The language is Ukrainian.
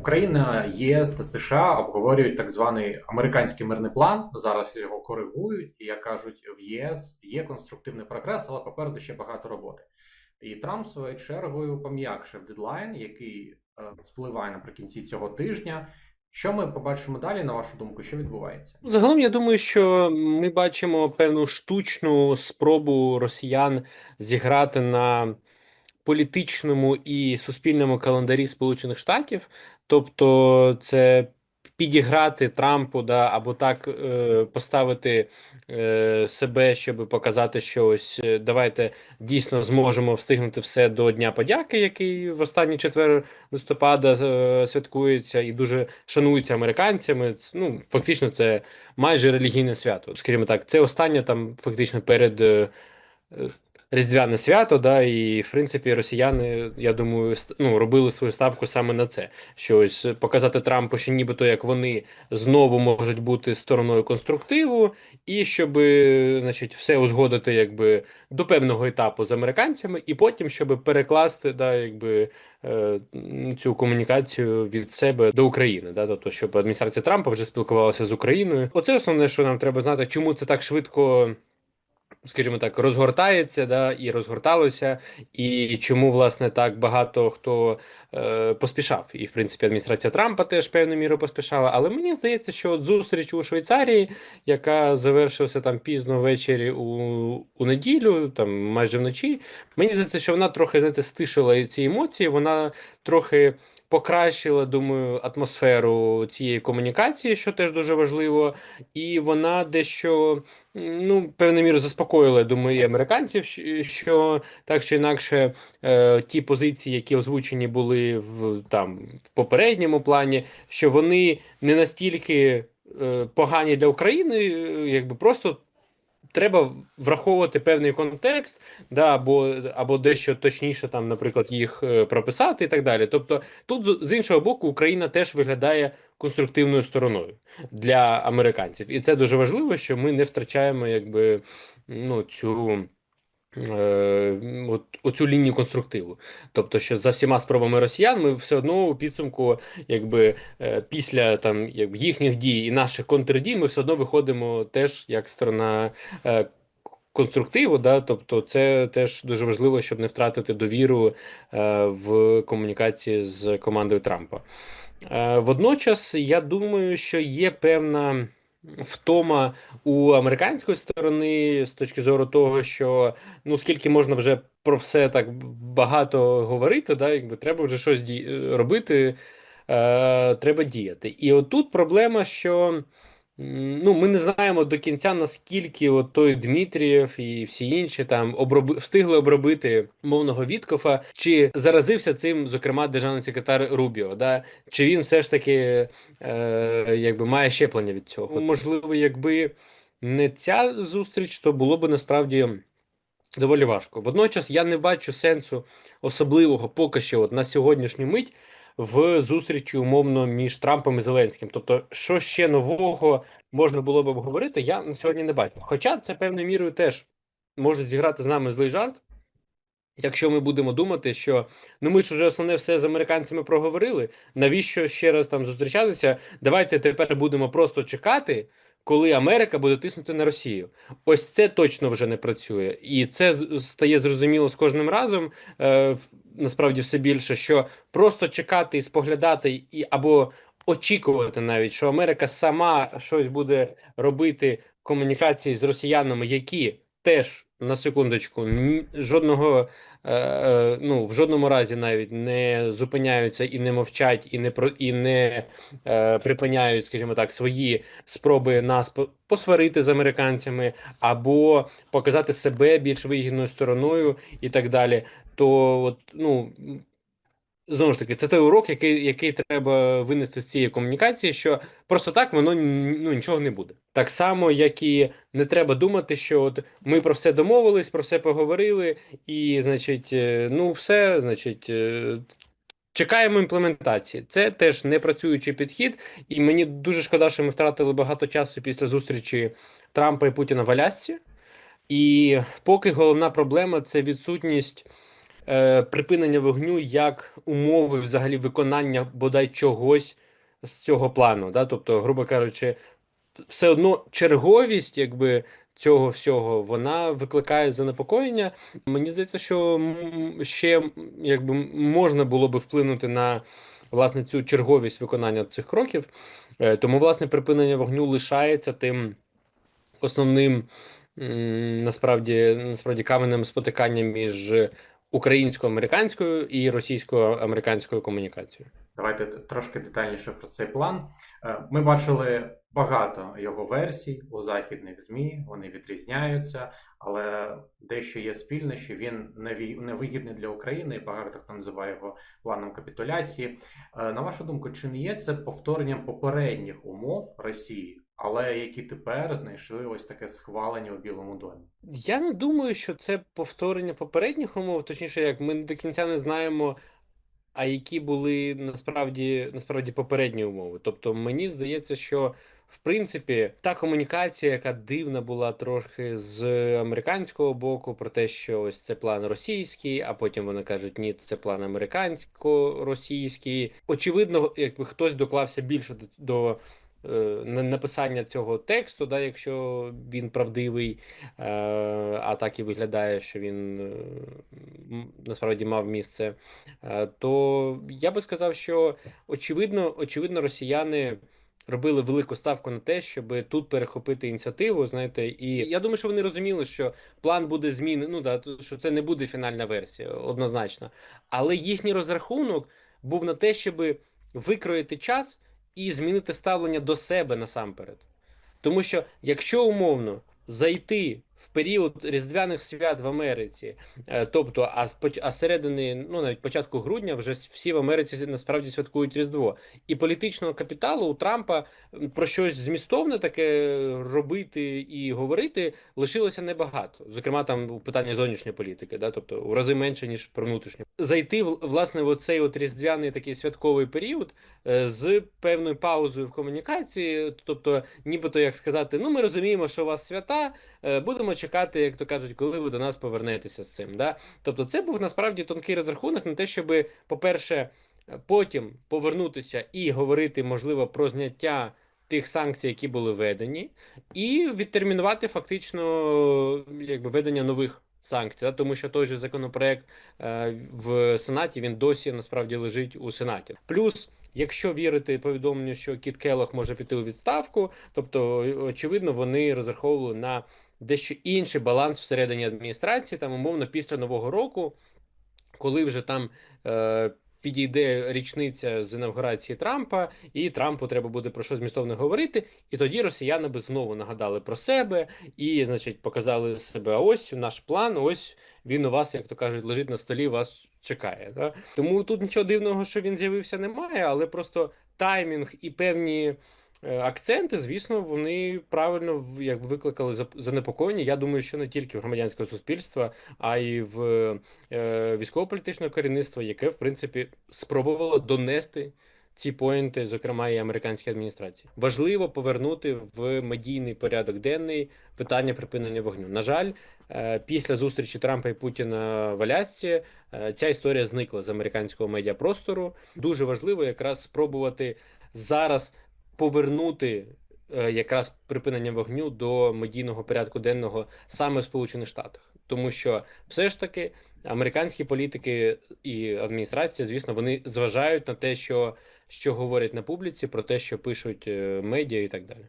Україна, ЄС та США обговорюють так званий американський мирний план. Зараз його коригують, і як кажуть, в ЄС є конструктивний прогрес, але попереду ще багато роботи. І Трамп своєю чергою пом'якшив дедлайн, який е, спливає наприкінці цього тижня. Що ми побачимо далі, на вашу думку, що відбувається? Загалом, я думаю, що ми бачимо певну штучну спробу росіян зіграти на політичному і суспільному календарі Сполучених Штатів, тобто це підіграти Трампу, да, або так е, поставити е, себе, щоб показати, що ось е, давайте дійсно зможемо встигнути все до Дня подяки, який в останній четвер листопада е, святкується і дуже шанується американцями. Ну, фактично, це майже релігійне свято. Скажімо так, це останнє там фактично перед. е, Різдвяне свято, да, і в принципі росіяни, я думаю, ну, робили свою ставку саме на це. Що ось показати Трампу, що нібито як вони знову можуть бути стороною конструктиву, і щоб, значить, все узгодити якби до певного етапу з американцями, і потім, щоб перекласти да, якби, е, цю комунікацію від себе до України. Да, тобто, щоб адміністрація Трампа вже спілкувалася з Україною. Оце основне, що нам треба знати, чому це так швидко скажімо так, розгортається, да, і розгорталося, і чому, власне, так багато хто е, поспішав. І, в принципі, адміністрація Трампа теж певною мірою поспішала. Але мені здається, що от зустріч у Швейцарії, яка завершилася там пізно ввечері у, у неділю, там майже вночі, мені здається, що вона трохи, знаєте, стишила ці емоції, вона трохи. Покращила, думаю, атмосферу цієї комунікації, що теж дуже важливо, і вона дещо Ну, певною мірою заспокоїли, я думаю, і американців, що так чи інакше е, ті позиції, які озвучені були в там в попередньому плані, що вони не настільки е, погані для України, е, якби просто треба враховувати певний контекст, да, або, або дещо точніше, там, наприклад, їх е, прописати і так далі. Тобто, тут з- з іншого боку, Україна теж виглядає конструктивною стороною для американців, і це дуже важливо, що ми не втрачаємо якби ну цю. Е, от, оцю лінію конструктиву. Тобто, що за всіма спробами росіян ми все одно у підсумку, якби е, після там якби, їхніх дій і наших контрдій, ми все одно виходимо теж як сторона е, конструктиву. Да? Тобто, це теж дуже важливо, щоб не втратити довіру е, в комунікації з командою Трампа. Водночас, я думаю, що є певна втома у американської сторони з точки зору того, що ну скільки можна вже про все так багато говорити, да, якби треба вже щось робити, е, треба діяти. І отут проблема, що. Ну, ми не знаємо до кінця, наскільки от той Дмитрієв і всі інші там оброби... встигли обробити мовного Віткофа, чи заразився цим, зокрема, державний секретар Рубіо, да? чи він все ж таки е, якби має щеплення від цього. Можливо, якби не ця зустріч, то було б насправді доволі важко. Водночас я не бачу сенсу особливого поки що от на сьогоднішню мить в зустрічі умовно між Трампом і Зеленським. Тобто, що ще нового можна було б обговорити, я на сьогодні не бачу. Хоча це певною мірою теж може зіграти з нами злий жарт. Якщо ми будемо думати, що ну ми ж вже основне все з американцями проговорили, навіщо ще раз там зустрічатися? Давайте тепер будемо просто чекати, коли Америка буде тиснути на Росію. Ось це точно вже не працює, і це стає зрозуміло з кожним разом. Насправді все більше, що просто чекати і споглядати, і або очікувати навіть, що Америка сама щось буде робити комунікації з росіянами, які теж на секундочку жодного е, е, ну в жодному разі навіть не зупиняються і не мовчать, і не про і не е, припиняють, скажімо так, свої спроби нас по- посварити з американцями або показати себе більш вигідною стороною і так далі. То от ну. Знову ж таки, це той урок, який, який треба винести з цієї комунікації, що просто так воно ну, нічого не буде. Так само, як і не треба думати, що от ми про все домовились, про все поговорили, і, значить, е, ну все, значить, е, чекаємо імплементації. Це теж не працюючий підхід, і мені дуже шкода, що ми втратили багато часу після зустрічі Трампа і Путіна в Алясці. І поки головна проблема це відсутність е, припинення вогню як умови взагалі виконання бодай чогось з цього плану. Да? Тобто, грубо кажучи, все одно черговість, якби. Цього всього вона викликає занепокоєння. Мені здається, що ще якби можна було би вплинути на власне цю черговість виконання цих кроків. Е, Тому, власне, припинення вогню лишається тим основним насправді насправді каменем спотикання між українсько-американською і російсько-американською комунікацією. Давайте трошки детальніше про цей план. Е, Ми бачили багато його версій у західних ЗМІ, вони відрізняються, але дещо є спільне, що він невигідний для України, і багато хто називає його планом капітуляції. Е, На вашу думку, чи не є це повторенням попередніх умов Росії, але які тепер знайшли ось таке схвалення у Білому домі? Я не думаю, що це повторення попередніх умов, точніше, як ми до кінця не знаємо, а які були насправді насправді попередні умови. Тобто, мені здається, що в принципі та комунікація, яка дивна була трохи з американського боку, про те, що ось це план російський, а потім вони кажуть, ні, це план американсько-російський. Очевидно, якби хтось доклався більше до. до Написання цього тексту, да, якщо він правдивий, е, а так і виглядає, що він е, насправді мав місце, е, то я би сказав, що очевидно, очевидно, росіяни робили велику ставку на те, щоб тут перехопити ініціативу. Знаєте, і я думаю, що вони розуміли, що план буде змінений, ну да, що це не буде фінальна версія, однозначно. Але їхній розрахунок був на те, щоб викроїти час і змінити ставлення до себе насамперед. Тому що якщо умовно зайти в період різдвяних свят в Америці, е, тобто, а з середини, ну навіть початку грудня, вже всі в Америці насправді святкують Різдво, і політичного капіталу у Трампа про щось змістовне таке робити і говорити лишилося небагато. Зокрема, там у питанні зовнішньої політики, да, тобто у рази менше ніж про внутрішню. Зайти власне в цей от різдвяний такий святковий період е, з певною паузою в комунікації, тобто, нібито як сказати, ну ми розуміємо, що у вас свята, е, будемо чекати, як то кажуть, коли ви до нас повернетеся з цим. Да? Тобто, це був насправді тонкий розрахунок на те, щоб, по-перше, е, потім повернутися і говорити, можливо, про зняття тих санкцій, які були введені, і відтермінувати фактично якби ведення нових. Санкцій, да? тому що той же законопроект е, в Сенаті він досі насправді лежить у Сенаті. Плюс, якщо вірити повідомленню, що Кіт Келох може піти у відставку, тобто очевидно, вони розраховували на дещо інший баланс всередині адміністрації, там умовно після нового року, коли вже там е, підійде річниця з інавгурації Трампа, і Трампу треба буде про що змістовно говорити, і тоді росіяни би знову нагадали про себе і, значить, показали себе. Ось наш план, ось він у вас, як то кажуть, лежить на столі, вас чекає. Да? Тому тут нічого дивного, що він з'явився, немає, але просто таймінг і певні. Е, Акценти, звісно, вони правильно якби викликали занепокоєння. Я думаю, що не тільки в громадянського суспільства, а й в е, військово-політичного керівництва, яке в принципі спробувало донести ці поінти, зокрема і американській адміністрації. Важливо повернути в медійний порядок денний питання припинення вогню. На жаль, е, після зустрічі Трампа і Путіна в Алясці ця історія зникла з американського медіапростору. Дуже важливо якраз спробувати зараз повернути. е, Якраз припинення вогню до медійного порядку денного саме в Сполучених Штатах, тому що все ж таки американські політики і адміністрація, звісно, вони зважають на те, що, що говорять на публіці, про те, що пишуть е, медіа і так далі.